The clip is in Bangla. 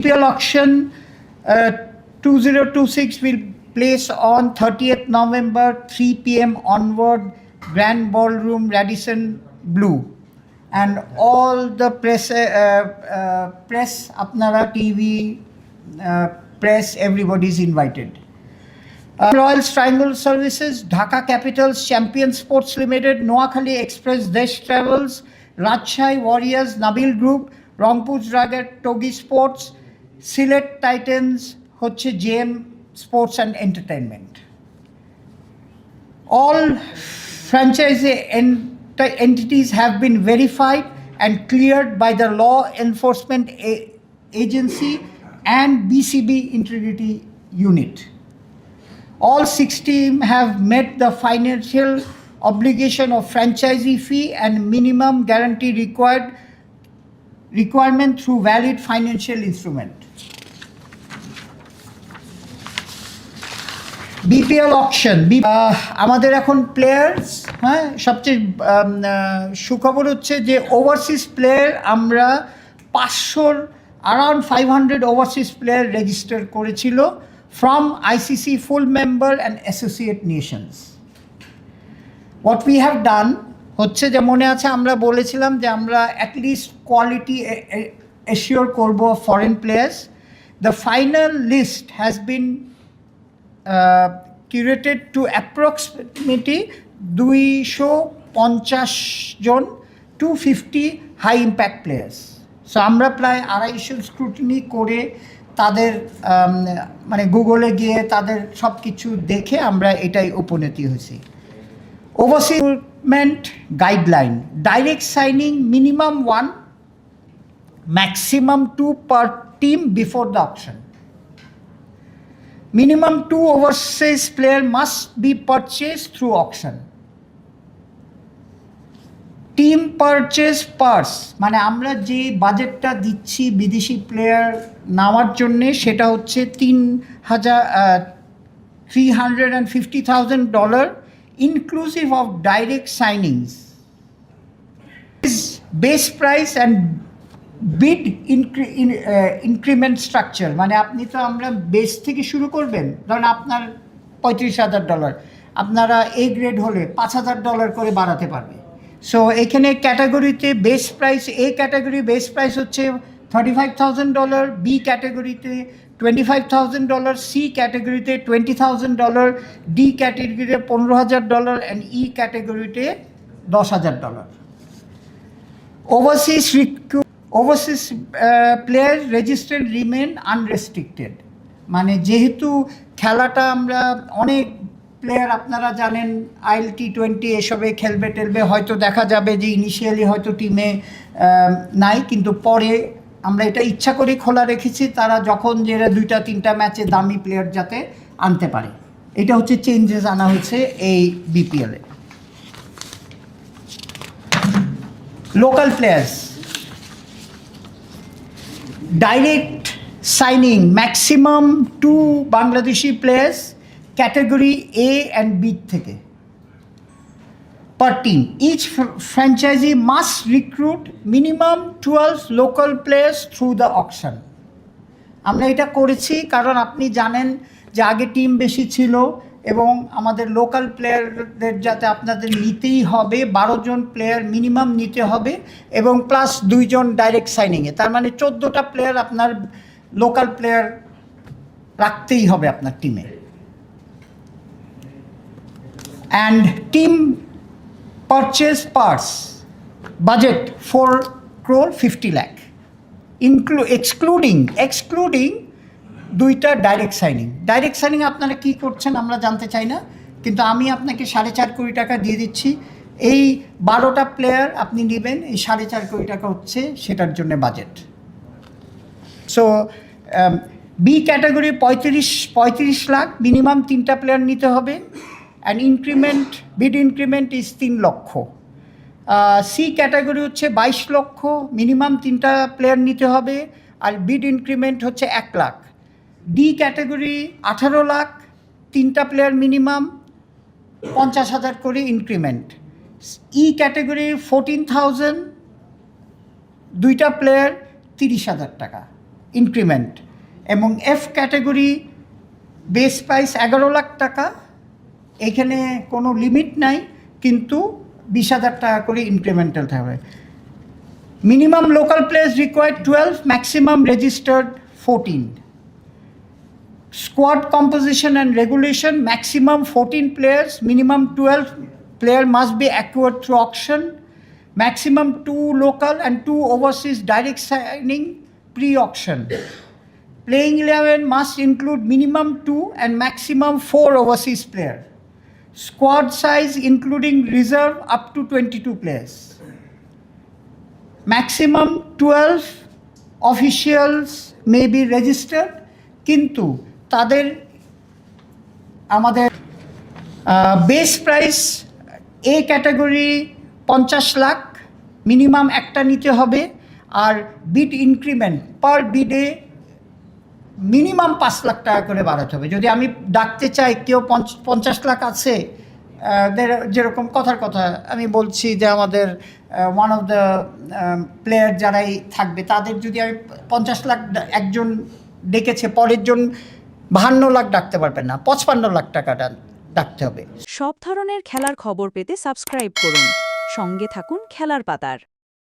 IPL auction uh, 2026 will place on 30th November 3 p.m. onward Grand Ballroom Radisson Blue and all the press uh, uh, press apnara TV uh, press everybody is invited. Uh, Royal Triangle Services, Dhaka Capitals, Champion Sports Limited, Noakhali Express, Desh Travels, Rajshai Warriors, Nabil Group, Rangpur Dragger, Togi Sports, Silet Titans, হচ্ছে JM sports and entertainment all franchise ent- entities have been verified and cleared by the law enforcement A- agency and BCB integrity unit. All 16 have met the financial obligation of franchisee fee and minimum guarantee required requirement through valid financial instrument. BPL auction আমাদের এখন প্লেয়ার্স হ্যাঁ সবচেয়ে উম, আহ, সুখবর হচ্ছে যে ওভারসিজ প্লেয়ার আমরা পাঁচশোর around five hundred overseas player register করেছিল from ICC full member and associate nations what we have done হচ্ছে যে মনে আছে আমরা বলেছিলাম যে আমরা অ্যাটলিস্ট কোয়ালিটি এশিওর করব foreign players the final list has been curated to approximately দুইশো পঞ্চাশ জন two fifty high impact players so আমরা প্রায় আড়াইশো স্ক্রুটিনি করে তাদের মানে গুগলে গিয়ে তাদের সব কিছু দেখে আমরা এটাই উপনীতি হয়েছি। Overseas investment guideline direct signing minimum one maximum two per team before the auction minimum two overseas player must be purchase through auction team purchase purse মানে আমরা যে বাজেটটা দিচ্ছি বিদেশি প্লেয়ার নেওয়ার জন্যে, সেটা হচ্ছে তিন হাজার three hundred and fifty thousand dollar inclusive of direct signings base price and bid increment structure মানে আপনি তো আমরা বেস থেকে শুরু করবেন। ধরুন আপনার পঁয়ত্রিশ হাজার ডলার আপনারা এ গ্রেড হলে পাঁচ হাজার ডলার করে বাড়াতে পারবে। সো এখানে ক্যাটাগরিতে base price A category base price হচ্ছে thirty five thousand dollar B ক্যাটাগরিতে twenty five thousand dollar C ক্যাটাগরিতে টোয়েন্টি থাউজেন্ড ডলার ডি ক্যাটাগরিতে পনেরো হাজার ডলার অ্যান্ড ই ক্যাটাগরিতে দশ হাজার dollar recruit overseas uh, players registered remain unrestricted মানে যেহেতু খেলাটা আমরা অনেক প্লেয়ার আপনারা জানেন আইএল টি টোয়েন্টি এসবে খেলবে টেলবে হয়তো দেখা যাবে যে ইনিশিয়ালি হয়তো টিমে নাই কিন্তু পরে আমরা এটা ইচ্ছা করে খোলা রেখেছি, তারা যখন যে দুইটা, তিনটা ম্যাচে দামি প্লেয়ার যাতে আনতে পারে। এটা হচ্ছে চেঞ্জেস আনা হয়েছে এই বিপিএলে local players direct signing maximum two Bangladeshi players category A and B থেকে। Per team. Each fr- franchisee must recruit minimum 12 local players through the auction. আমরা এটা করেছি কারণ আপনি জানেন যে আগে টিম বেশি ছিল এবং আমাদের লোকাল প্লেয়ারদের যাতে আপনাদের নিতেই হবে, বারো জন প্লেয়ার মিনিমাম নিতে হবে এবং প্লাস দুইজন ডাইরেক্ট সাইনিংয়ে তার মানে চোদ্দোটা প্লেয়ার আপনার লোকাল প্লেয়ার রাখতেই হবে আপনার টিমে and team purchase purse budget four crore fifty lakh ইনক্লু excluding excluding দুইটা ডাইরেক্ট সাইনিং ডাইরেক্ট সাইনিং আপনারা কি করছেন আমরা জানতে চাই না, কিন্তু আমি আপনাকে সাড়ে চার কোটি টাকা দিয়ে দিচ্ছি। এই বারোটা প্লেয়ার আপনি নেবেন, এই সাড়ে চার কোটি টাকা হচ্ছে সেটার জন্য বাজেট সো বি ক্যাটাগরি পঁয়ত্রিশ পঁয়ত্রিশ লাখ মিনিমাম তিনটা প্লেয়ার নিতে হবে। And increment bid increment is তিন লক্ষ। সি ক্যাটাগরি হচ্ছে বাইশ লক্ষ মিনিমাম তিনটা প্লেয়ার নিতে হবে, আর বিড ইনক্রিমেন্ট হচ্ছে এক লাখ। ডি ক্যাটাগরি আঠারো লাখ, তিনটা প্লেয়ার মিনিমাম পঞ্চাশ হাজার করে increment E category fourteen thousand দুইটা প্লেয়ার তিরিশ হাজার টাকা ইনক্রিমেন্ট এবং এফ ক্যাটাগরি বেস প্রাইস এগারো লাখ টাকা এখানে কোনো লিমিট নাই, কিন্তু বিশ হাজার টাকা করে ইনক্রিমেন্টাল থাকবে। Minimum local place required twelve maximum registered fourteen squad composition and regulation maximum fourteen players minimum twelve player must be acquired through auction maximum two local and two overseas direct signing pre auction playing eleven must include minimum two and maximum four overseas player squad size including reserve up to 22 players maximum 12 officials may be registered কিন্তু তাদের আমাদের বেস প্রাইস এ ক্যাটাগরি পঞ্চাশ লাখ মিনিমাম একটা নিতে হবে আর বিড ইনক্রিমেন্ট পার বিডে মিনিমাম পাঁচ লাখ টাকা করে বাড়াতে হবে। যদি আমি ডাকতে চাই, কেউ পঞ্চ- পঞ্চাশ লাখ আছে যেরকম কথার কথা আমি বলছি যে আমাদের ওয়ান অফ দ্য প্লেয়ার যারাই থাকবে, তাদের যদি আমি পঞ্চাশ লাখ একজন ডেকেছে, পরের জন বাহান্ন লাখ ডাকতে পারবেন না, পঁচপান্ন লাখ টাকা ডাকতে হবে। সব ধরনের খেলার খবর পেতে সাবস্ক্রাইব করুন। সঙ্গে থাকুন খেলার পাতার।